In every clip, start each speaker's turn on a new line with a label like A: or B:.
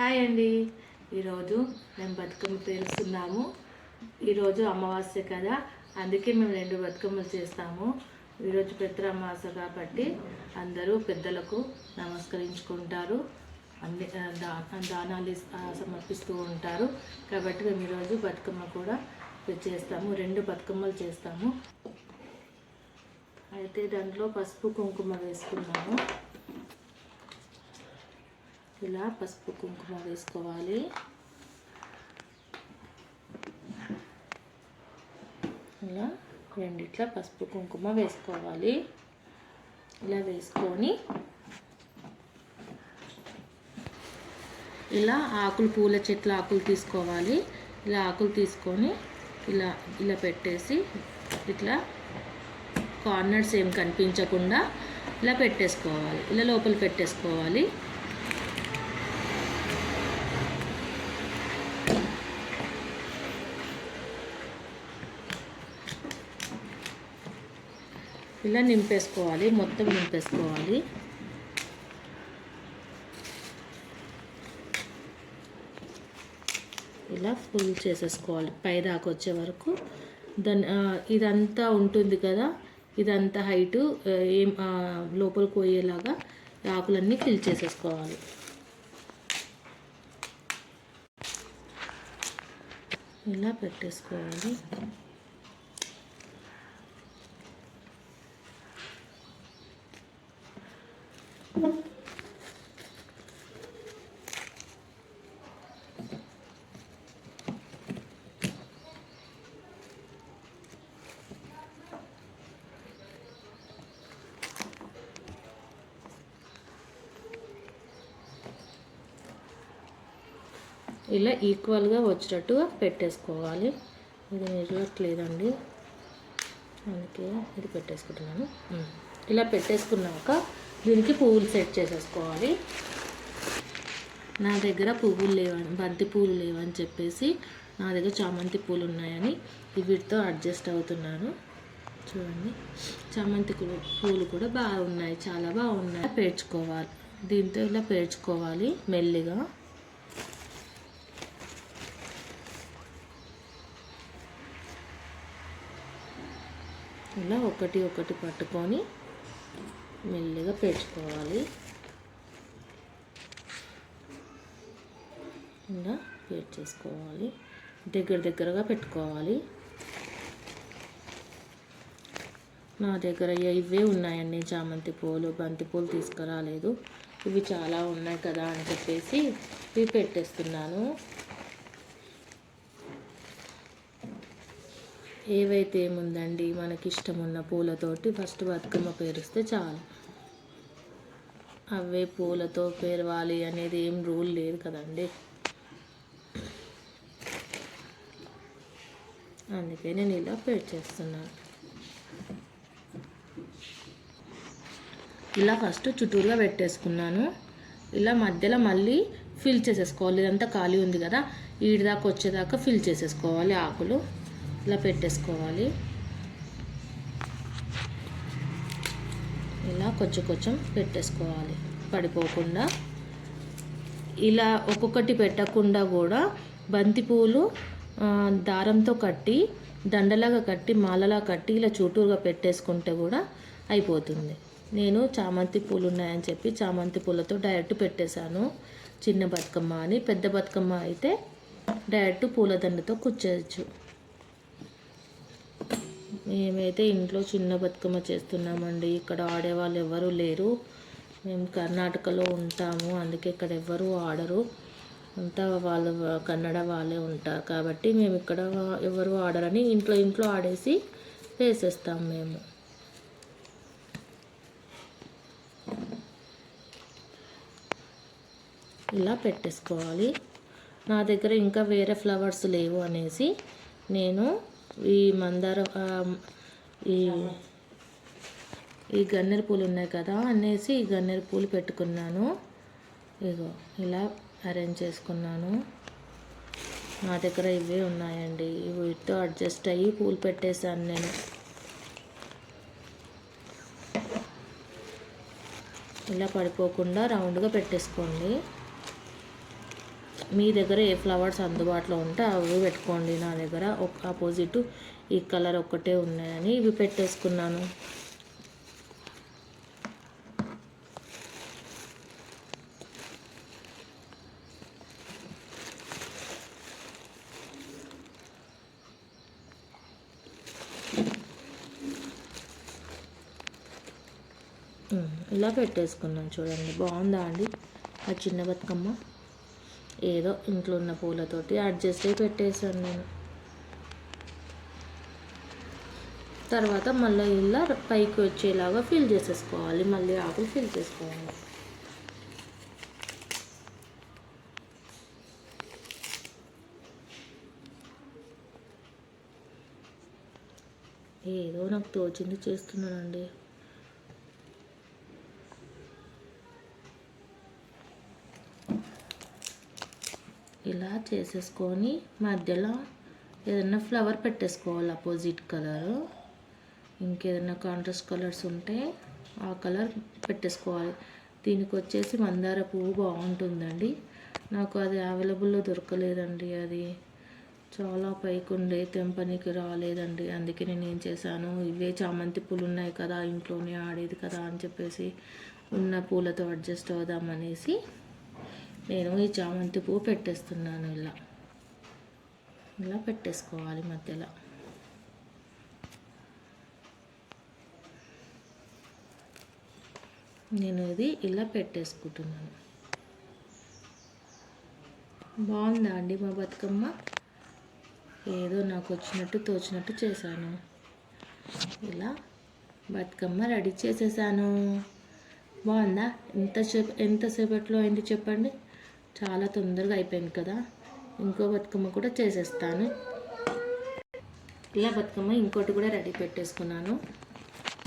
A: Hi అండి. ఈరోజు మేము బతుకమ్మ పేరుస్తున్నాము. ఈరోజు అమావాస్య కదా అందుకే మేము రెండు బతుకమ్మలు చేస్తాము. ఈరోజు పెద్ద అమావాస్య కాబట్టి అందరూ పెద్దలకు నమస్కరించుకుంటారు. అన్ని దా దానాలు సమర్పిస్తూ ఉంటారు. కాబట్టి మేము ఈరోజు బతుకమ్మ కూడా చేస్తాము రెండు బతుకమ్మలు చేస్తాము. అయితే దాంట్లో పసుపు కుంకుమ వేసుకున్నాము. ఇలా పసుపు కుంకుమ వేసుకోవాలి. ఇలా రెండిట్ల పసుపు కుంకుమ వేసుకోవాలి. ఇలా వేసుకొని ఇలా ఆకులు పూల చెట్ల ఆకులు తీసుకోవాలి. ఇలా ఆకులు తీసుకొని ఇలా ఇలా పెట్టేసి ఇట్లా కార్నర్స్ ఏం కనిపించకుండా ఇలా పెట్టేసుకోవాలి. ఇలా లోపల పెట్టేసుకోవాలి. ఇలా నింపేసుకోవాలి మొత్తం నింపేసుకోవాలి. ఇలా ఫుల్ చేసేసుకోవాలి పైదాకా వచ్చే వరకు. దాని ఇదంతా ఉంటుంది కదా ఇదంతా హైటు ఏం లోపల కోయేలాగా పోయేలాగా ఆకులన్నీ ఫిల్ చేసేసుకోవాలి. ఇలా పెట్టేసుకోవాలి. ఇలా ఈక్వల్గా వచ్చేటట్టుగా పెట్టేసుకోవాలి. ఇది నిలవట్లేదండి. అందుకే ఇది పెట్టేసుకుంటున్నాను. ఇలా పెట్టేసుకున్నాక దీనికి పువ్వులు సెట్ చేసేసుకోవాలి. నా దగ్గర పువ్వులు లేవని బంతి పువ్వులు లేవని చెప్పేసి నా దగ్గర చామంతి పూలు ఉన్నాయని వీటితో అడ్జస్ట్ అవుతున్నాను. చూడండి చామంతి పూలు పూలు కూడా బాగున్నాయి చాలా బాగున్నాయి. పేర్చుకోవాలి. దీంతో ఇలా పేర్చుకోవాలి మెల్లిగా. ఇలా ఒకటి ఒకటి పట్టుకొని మెల్లిగా పేర్చుకోవాలి ఇలా పేర్చేసుకోవాలి దగ్గర దగ్గరగా పెట్టుకోవాలి. నా దగ్గర ఇవే ఉన్నాయండి. చామంతి పూలు బంతి పూలు తీసుకురాలేదు. ఇవి చాలా ఉన్నాయి కదా అని చెప్పేసి ఇవి పెట్టేస్తున్నాను. ఏవైతే ఏముందండి? మనకి ఇష్టం ఉన్న పూలతోటి ఫస్ట్ బతుకమ్మ పేరిస్తే చాలు. అవే పూలతో పేరవాలి అనేది ఏం రూల్ లేదు కదండి. అందుకే నేను ఇలా పేరు చేస్తున్నాను ఇలా ఫస్ట్ చుట్టూరుగా పెట్టేసుకున్నాను. ఇలా మధ్యలో మళ్ళీ ఫిల్ చేసేసుకోవాలి. ఇదంతా ఖాళీ ఉంది కదా. ఈడిదాకా వచ్చేదాకా ఫిల్ చేసేసుకోవాలి ఆకులు. ఇలా పెట్టేసుకోవాలి. ఇలా కొంచెం కొంచెం పెట్టేసుకోవాలి. పడిపోకుండా. ఇలా ఒక్కొక్కటి పెట్టకుండా కూడా బంతిపూలు దారంతో కట్టి దండలాగా కట్టి మాలలా కట్టి ఇలా చుట్టూరుగా పెట్టేసుకుంటే కూడా అయిపోతుంది. నేను చామంతి పూలు ఉన్నాయని చెప్పి చామంతి పూలతో డైరెక్ట్ పెట్టేశాను. చిన్న బతుకమ్మ అని పెద్ద బతుకమ్మ అయితే డైరెక్ట్ పూలదండతో కుచ్చేయచ్చు. మేమైతే ఇంట్లో చిన్న బతుకమ్మ చేస్తున్నామండి. ఇక్కడ ఆడేవాళ్ళు ఎవరు లేరు. మేము కర్ణాటకలో ఉంటాము. అందుకే ఇక్కడ ఎవరు ఆడరు. అంతా వాళ్ళు కన్నడ వాళ్ళే ఉంటారు. కాబట్టి మేము ఇక్కడ ఎవరు ఆడరని ఇంట్లో ఇంట్లో ఆడేసి వేసేస్తాం మేము. ఇలా పెట్టేసుకోవాలి. నా దగ్గర ఇంకా వేరే ఫ్లవర్స్ లేవు అనేసి నేను ఈ మందార ఈ ఈ గన్నేరు పూలు ఉన్నాయి కదా అనేసి ఈ గన్నేరు పూలు పెట్టుకున్నాను. ఇగో ఇలా అరేంజ్ చేసుకున్నాను. నా దగ్గర ఇవే ఉన్నాయండి. వీటితో అడ్జస్ట్ అయ్యి పూలు పెట్టేశాను నేను. ఇలా పడిపోకుండా రౌండ్గా పెట్టేసుకోండి. మీ దగ్గర ఏ ఫ్లవర్స్ అందుబాటులో ఉంటే అవి పెట్టుకోండి నా దగ్గర. ఒక ఆపోజిట్ ఈ కలర్ ఒక్కటే ఉన్నాయని ఇవి పెట్టేసుకున్నాను. ఇలా పెట్టేసుకున్నాను చూడండి. బాగుందా అండి? ఆ చిన్న బతుకమ్మ? ఏదో ఇంట్లో ఉన్న పూలతోటి అడ్జస్ట్ అయి పెట్టేశాను నేను. తర్వాత మళ్ళీ ఇలా పైకి వచ్చేలాగా ఫిల్ చేసేసుకోవాలి. మళ్ళీ ఆకులు ఫిల్ చేసుకోవాలి. ఏదో నాకు తోచింది చేస్తున్నానండి. ఇలా చేసేసుకొని మధ్యలో ఏదైనా ఫ్లవర్ పెట్టేసుకోవాలి అపోజిట్ కలర్ ఇంకేదైనా కాంట్రాస్ట్ కలర్స్ ఉంటే ఆ కలర్ పెట్టేసుకోవాలి. దీనికి వచ్చేసి మందార పువ్వు బాగుంటుందండి. నాకు అది అవైలబుల్లో దొరకలేదండి అది. చాలా పైకి ఉండే తెంపనికి రాలేదండి. అందుకే నేను ఏం చేశాను ఇవే చామంతి పూలు ఉన్నాయి కదా ఇంట్లోనే ఆడేది కదా అని చెప్పేసి ఉన్న పూలతో అడ్జస్ట్ అవుదామనేసి నేను ఈ చామంతి పువ్వు పెట్టేస్తున్నాను ఇలా. ఇలా పెట్టేసుకోవాలి మధ్యలో. నేను ఇది ఇలా పెట్టేసుకుంటున్నాను. బాగుందా అండి మా బతుకమ్మ? ఏదో నాకు వచ్చినట్టు తోచినట్టు చేశాను. ఇలా బతుకమ్మ రెడీ చేసేసాను. బాగుందా? ఎంతసేపు ఎంతసేపట్లో అయింది చెప్పండి? చాలా తొందరగా అయిపోయింది కదా. ఇంకో బతుకమ్మ కూడా చేసేస్తాను. ఇలా బతుకమ్మ ఇంకోటి కూడా రెడీ పెట్టేసుకున్నాను.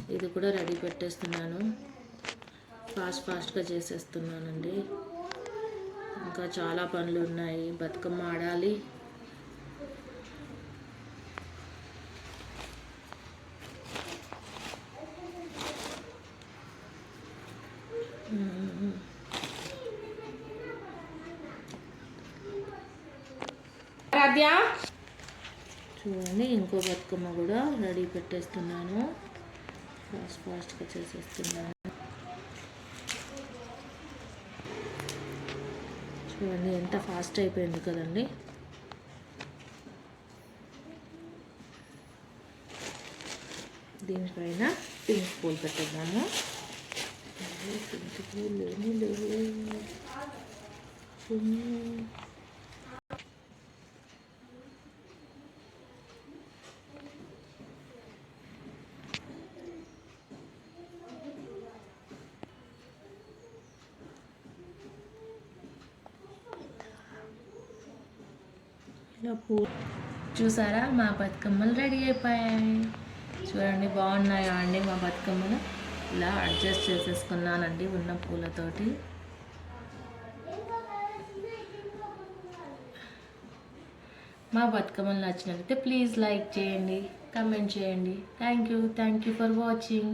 A: ఇది కూడా రెడీ పెట్టేస్తున్నాను. ఫాస్ట్ ఫాస్ట్గా చేసేస్తున్నానండి. ఇంకా చాలా పనులు ఉన్నాయి. బతుకమ్మ ఆడాలి. ఆరాధ్య చూడండి ఇంకో బతుకమ్మ కూడా రెడీ పెట్టేస్తున్నాను. ఫాస్ట్ ఫాస్ట్గా చేసేస్తున్నాను. చూడండి ఎంత ఫాస్ట్ అయిపోయింది కదండి. దీనిపైన పింక్ పూలు పెట్టేద్దాము. పింక్ పూలు లేని లేవు. ఇలా పూ చూసారా? మా బతుకమ్మలు రెడీ అయిపోయాయి. చూడండి బాగున్నాయా అండి మా బతుకమ్మలు? ఇలా అడ్జస్ట్ చేసేసుకున్నానండి ఉన్న పూలతోటి. మా బతుకమ్మలు నచ్చినట్లయితే ప్లీజ్ లైక్ చేయండి కమెంట్ చేయండి. Thank you thank you for watching.